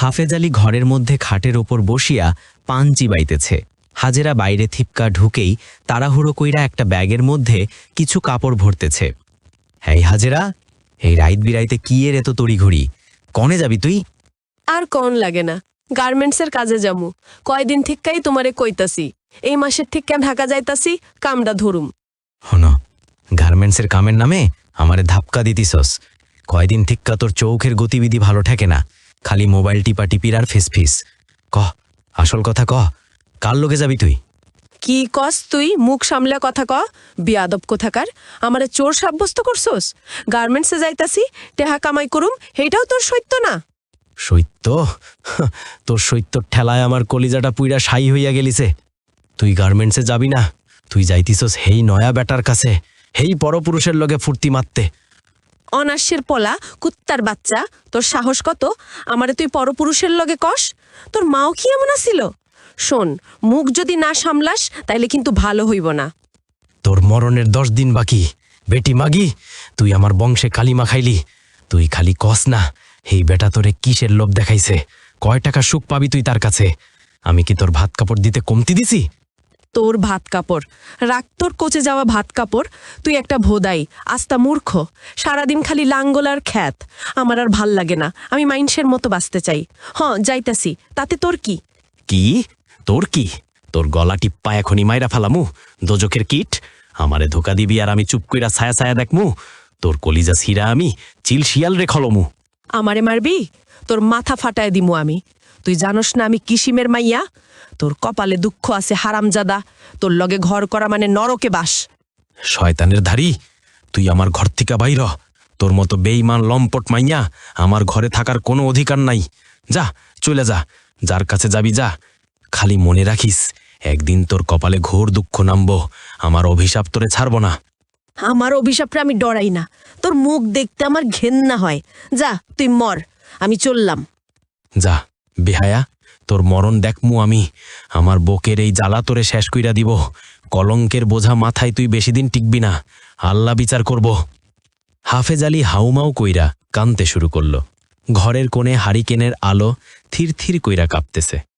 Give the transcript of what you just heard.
হাফেজ আলী ঘরের মধ্যে খাটের ওপর বসিয়া পান চিবাইতেছে। হাজেরা বাইরে থিপকা ঢুকেই তাড়াহুড়ো কইরা একটা ব্যাগের মধ্যে কিছু কাপড় ভরতেছে। হ্যাঁ হাজেরা এই রাইত বিরাইতে কি এর এত তড়িঘড়ি? কনে যাবি তুই? আর কন লাগে না। গার্মেন্টসের কাজে যামু। কয়দিন ঠিককাই তোমারে কইতাছি। এই মাসের ঠিককা ঢাকা যাইতাছি কামডা ধরুম। হন গার্মেন্টসের কামের নামে আমারে ধাপকা দিতিসস কয়দিন ঠিক্কা তোর চৌখের গতিবিধি ভালো ঠেকে না। খালি মোবাইল টিপা টিপির আর ফেস ফিস। কহ আসল কথা কহ কার লোকে যাবি তুই? কি কস তুই? মুখ সামলে কথা ক। বিয়াদব কোথাকার? আমারে চোর সাব্যস্ত করছস? গার্মেন্টসে যাইতাছি টেহা কামাই করুম হেইটাও তোর সত্য না। সৈত্য? তোর সৈত্যর ঠেলায় আমার কলিজাটা পুইরা সাই হইয়া গেলিছে। তুই গার্মেন্টসে যাবি না তুই যাইতিসস হেই নয়া বেটার কাছে হেই পরপুরুষের লগে ফুর্তি মারতে। অনার্সের পলা, কুত্তার বাচ্চা, তোর সাহস কত? আমারে তুই পরপুরুষের লগে কস? তোর মাও কি এমন আসিল শোন, মুখ যদি না সামলাস, তাইলে কিন্তু ভালো হইব না। তোর মরণের দশ দিন বাকি। বেটি মাগি, তুই আমার বংশে কালিমা খাইলি। তুই খালি কস না এই বেটা তোরে কিসের লোভ দেখাইছে? কয় টাকা সুখ পাবি তুই তার কাছে? আমি কি তোর ভাত কাপড় দিতে কমতি দিছি? তোর ভাত কাপড়। রাখ তোর কোচে যাওয়া ভাত কাপড় তুই একটা ভোদাই আস্তা মূর্খ। সারাদিন খালি লাঙ্গলার খ্যাত। আমার আর ভালো লাগে না আমি মাইন্সের মতো বাঁচতে চাই। হ্যাঁ যাইতাছি তাতে তোর কি? কি? তোর কি? তোর গলা টিপ্পা এখনই মাইরা ফালামু। দোজকের কিট আমারে ধোকা দিবি আর আমি চুপ কইরা ছায়া ছায়া দেখমু। তোর কলিজা সিরা আমি চিল শিয়াল রে খলমু। আমারে মারবি? তোর মাথা ফাটায় দিমু আমি। তুই জানোস না আমি কিসিমের মাইয়া? তোর কপালে দুঃখ আছে হারামজাদা। তোর লগে ঘর করা মানে নরকে বাস। শয়তানের ধারি তুই আমার ঘর থেকে বাইর। তোর মতো বেইমান লম্পট মাইয়া আমার ঘরে থাকার কোনো অধিকার নাই। যা চলে যা যার কাছে যাবি যা। খালি মনে রাখিস একদিন তোর কপালে ঘোর দুঃখ নামবো আমার অভিশাপ তোরে ছাড়ব না। আমার অভিশাপটা আমি ডরাই না। তোর মুখ দেখতে আমার ঘেন্না হয়। যা তুই মর আমি চললাম। যা। বেহায়া, তোর মরণ দেখমু আমি। আমার বকের এই জ্বালা তোরে শেষ কইরা দিব। কলঙ্কের বোঝা মাথায় তুই বেশি দিন টিকবি না। আল্লাহ বিচার করব। হাফেজ আলী হাউমাউ কইরা কানতে শুরু করল। ঘরের কোণে হারিকেনের আলো থির থির কইরা কাঁপতেছে।